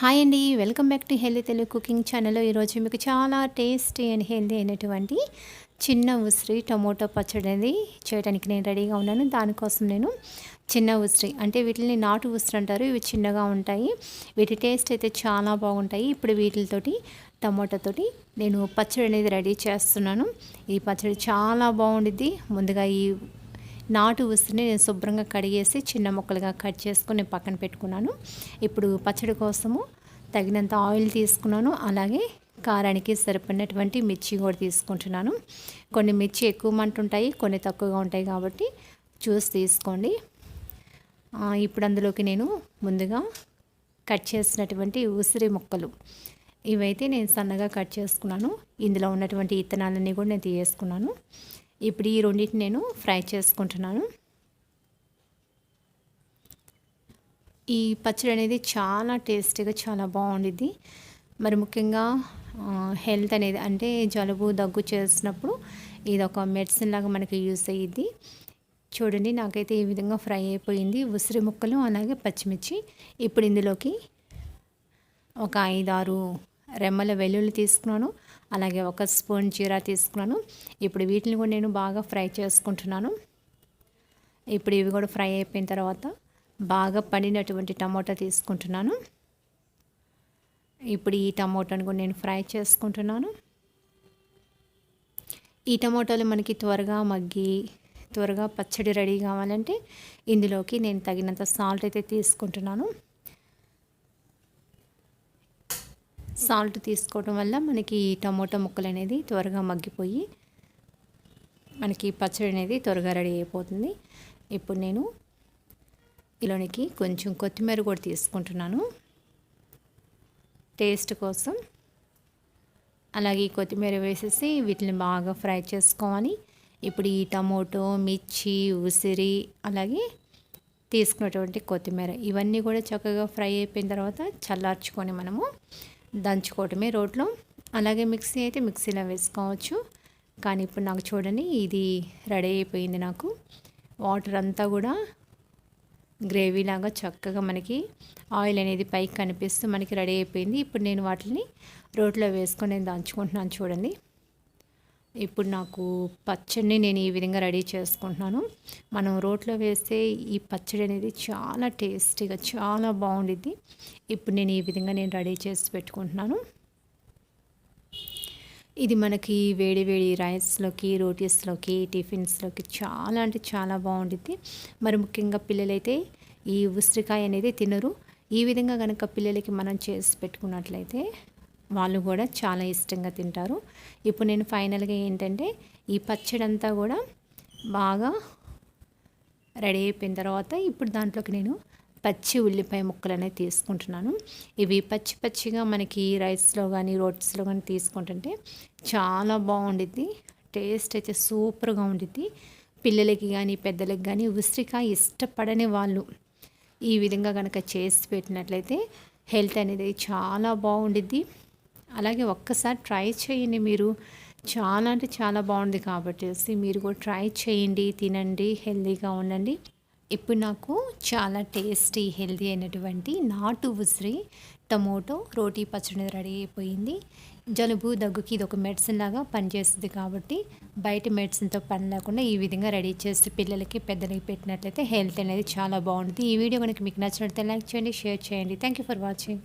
Hi అండి. Welcome back to healthy Telugu cooking ఛానల్లో ఈరోజు మీకు చాలా టేస్టీ అండ్ హెల్దీ అయినటువంటి చిన్న ఉసిరి టమోటో పచ్చడి అనేది చేయడానికి నేను రెడీగా ఉన్నాను. దానికోసం నేను చిన్న ఉసిరి అంటే వీటిని నాటు ఉసిరి అంటారు. ఇవి చిన్నగా ఉంటాయి. వీటి టేస్ట్ అయితే చాలా బాగుంటాయి. ఇప్పుడు వీటితోటి టమోటాతోటి నేను పచ్చడి అనేది రెడీ చేస్తున్నాను. ఈ పచ్చడి చాలా బాగుండిద్ది. ముందుగా ఈ నాటు ఉసిరిని నేను శుభ్రంగా కడిగేసి చిన్న ముక్కలుగా కట్ చేసుకుని పక్కన పెట్టుకున్నాను. ఇప్పుడు పచ్చడి కోసము తగినంత ఆయిల్ తీసుకున్నాను. అలాగే కారానికి సరిపడినటువంటి మిర్చి కూడా తీసుకుంటున్నాను. కొన్ని మిర్చి ఎక్కువ మంట ఉంటాయి కొన్ని తక్కువగా ఉంటాయి కాబట్టి చూసి తీసుకోండి. ఇప్పుడు అందులోకి నేను ముందుగా కట్ చేసినటువంటి ఉసిరి ముక్కలు. ఇవైతే నేను సన్నగా కట్ చేసుకున్నాను. ఇందులో ఉన్నటువంటి ఇత్తనాలన్నీ కూడా నేను తీసేసుకున్నాను. ఇప్పుడు ఈ రెండింటిని నేను ఫ్రై చేసుకుంటున్నాను. ఈ పచ్చడి అనేది చాలా టేస్టీగా చాలా బాగుండిద్ది. మరి ముఖ్యంగా హెల్త్ అనేది అంటే జలుబు దగ్గు చేసినప్పుడు ఇది ఒక మెడిసిన్ లాగా మనకి యూస్ అయ్యిద్ది. చూడండి నాకైతే ఈ విధంగా ఫ్రై అయిపోయింది. ఉసిరి ముక్కలు అలాగే పచ్చిమిర్చి. ఇప్పుడు ఇందులోకి ఒక ఐదారు రెమ్మల వెల్లుల్లి తీసుకున్నాను. అలాగే ఒక స్పూన్ జీరా తీసుకున్నాను. ఇప్పుడు వీటిని కూడా నేను బాగా ఫ్రై చేసుకుంటున్నాను. ఇప్పుడు ఇవి కూడా ఫ్రై అయిపోయిన తర్వాత బాగా పండినటువంటి టమోటా తీసుకుంటున్నాను. ఇప్పుడు ఈ టమోటాను కూడా నేను ఫ్రై చేసుకుంటున్నాను. ఈ టమోటాలు మనకి త్వరగా మగ్గి త్వరగా పచ్చడి రెడీ కావాలంటే ఇందులోకి నేను తగినంత సాల్ట్ అయితే తీసుకుంటున్నాను. సాల్ట్ తీసుకోవడం వల్ల మనకి టమోటా ముక్కలు అనేది త్వరగా మగ్గిపోయి మనకి పచ్చడి అనేది త్వరగా రెడీ అయిపోతుంది. ఇప్పుడు నేను ఇలోనికి కొంచెం కొత్తిమీర కూడా తీసుకుంటున్నాను. టేస్ట్ కోసం అలాగే కొత్తిమీర వేసేసి వీటిని బాగా ఫ్రై చేసుకోవాలి. ఇప్పుడు ఈ టమోటో మిర్చి ఉసిరి అలాగే తీసుకున్నటువంటి కొత్తిమీర ఇవన్నీ కూడా చక్కగా ఫ్రై అయిపోయిన తర్వాత చల్లార్చుకొని మనము దంచుకోవటమే రోట్లో. అలాగే మిక్సీ అయితే మిక్సీలో వేసుకోవచ్చు. కానీ ఇప్పుడు నాకు చూడండి ఇది రెడీ అయిపోయింది నాకు. వాటర్ అంతా కూడా గ్రేవీ లాగా చక్కగా మనకి ఆయిల్ అనేది పైకి కనిపిస్తూ మనకి రెడీ అయిపోయింది. ఇప్పుడు నేను వాటిని రోట్లో వేసుకొని నేను దంచుకుంటున్నాను చూడండి. ఇప్పుడు నాకు పచ్చడిని నేను ఈ విధంగా రెడీ చేసుకుంటున్నాను. మనం రోట్లో వేస్తే ఈ పచ్చడి అనేది చాలా టేస్టీగా చాలా బాగుండిద్ది. ఇప్పుడు నేను ఈ విధంగా నేను రెడీ చేసి పెట్టుకుంటున్నాను. ఇది మనకి వేడి వేడి రైస్లోకి రోటీస్లోకి టిఫిన్స్లోకి చాలా అంటే చాలా బాగుండిద్ది. మరి ముఖ్యంగా పిల్లలైతే ఈ ఉసిరికాయ అనేది తినరు. ఈ విధంగా కనుక పిల్లలకి మనం చేసి పెట్టుకున్నట్లయితే వాళ్ళు కూడా చాలా ఇష్టంగా తింటారు. ఇప్పుడు నేను ఫైనల్గా ఏంటంటే ఈ పచ్చడి అంతా కూడా బాగా రెడీ అయిపోయిన తర్వాత ఇప్పుడు దాంట్లోకి నేను పచ్చి ఉల్లిపాయ ముక్కలు అనేవి తీసుకుంటున్నాను. ఇవి పచ్చి పచ్చిగా మనకి రైస్లో కానీ రోట్స్లో కానీ తీసుకుంటుంటే చాలా బాగుండిద్ది. టేస్ట్ అయితే సూపర్గా ఉండిద్ది. పిల్లలకి కానీ పెద్దలకి కానీ ఉసిరికాయ ఇష్టపడని వాళ్ళు ఈ విధంగా కనుక చేసి పెట్టినట్లయితే హెల్త్ అనేది చాలా బాగుండిద్ది. అలాగే ఒక్కసారి ట్రై చేయండి మీరు. చాలా అంటే చాలా బాగుంది కాబట్టి మీరు కూడా ట్రై చేయండి తినండి హెల్తీగా ఉండండి. ఇప్పుడు నాకు చాలా టేస్టీ హెల్తీ అయినటువంటి నాటు ఉసిరి టమోటో రోటీ పచ్చడి రెడీ అయిపోయింది. జలుబు దగ్గుకి ఇది ఒక మెడిసిన్ లాగా పనిచేస్తుంది కాబట్టి బయట మెడిసిన్తో పని లేకుండా ఈ విధంగా రెడీ చేసి పిల్లలకి పెద్దలకి పెట్టినట్లయితే హెల్త్ అనేది చాలా బాగుంటుంది. ఈ వీడియో కనుక మీకు నచ్చినట్లయితే లైక్ చేయండి షేర్ చేయండి. Thank you for watching